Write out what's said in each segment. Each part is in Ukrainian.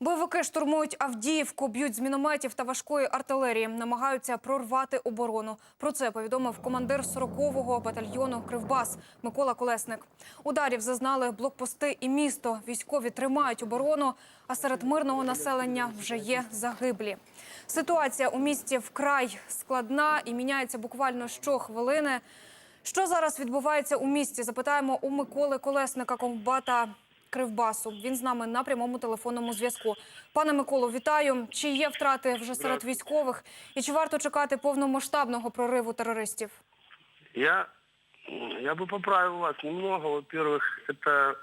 Бойовики штурмують Авдіївку, б'ють з мінометів та важкої артилерії, намагаються прорвати оборону. Про це повідомив командир 40-го батальйону Кривбас Микола Колесник. Ударів зазнали блокпости і місто. Військові тримають оборону, а серед мирного населення вже є загиблі. Ситуація у місті вкрай складна і міняється буквально щохвилини. Що зараз відбувається у місті? Запитаємо у Миколи Колесника, комбата Кривбасу. Він з нами на прямому телефонному зв'язку. Пане Миколо, вітаю. Чи є втрати вже серед військових? І чи варто чекати повномасштабного прориву терористів? Я, я бы поправил вас немного. Во-первых, это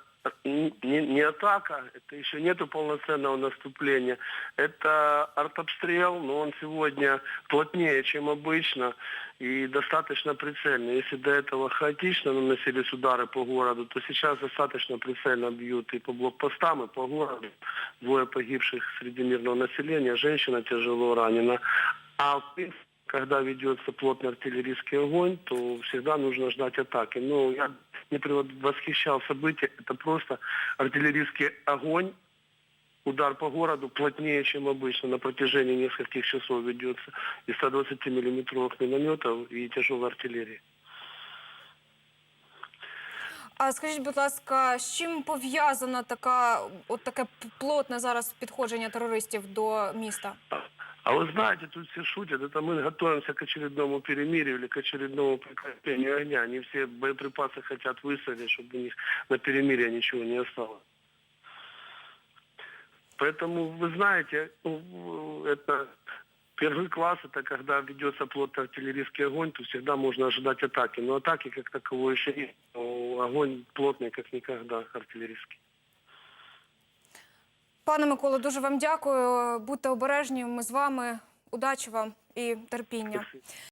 не, не атака, это еще нету полноценного наступления. Это артобстрел, но он сегодня плотнее, чем обычно и достаточно прицельный. Если до этого хаотично наносились удары по городу, то сейчас достаточно прицельно бьют и по блокпостам, и по городу. Двое погибших среди мирного населения, женщина тяжело ранена. А в принципе, когда ведется плотный артиллерийский огонь, то всегда нужно ждать атаки. Но я не восхищал события. Это просто артиллерийский огонь, удар по городу плотнее, чем обычно. На протяжении нескольких часов ведется из 120 миллиметровых минометов и тяжелой артиллерии. А скажіть, будь ласка, з чим пов'язана така от таке плотне зараз підходження терористів до міста? А вы знаете, тут все шутят, это мы готовимся к очередному перемирию или к очередному прекращению огня. Они все боеприпасы хотят высадить, чтобы у них на перемирие ничего не осталось. Поэтому, вы знаете, ну, это первый класс, это когда ведется плотный артиллерийский огонь, то всегда можно ожидать атаки. Но атаки как таковой еще нет. Огонь плотный, как никогда, артиллерийский. Пане Миколо, дуже вам дякую. Будьте обережні. Ми з вами. Удачі вам і терпіння.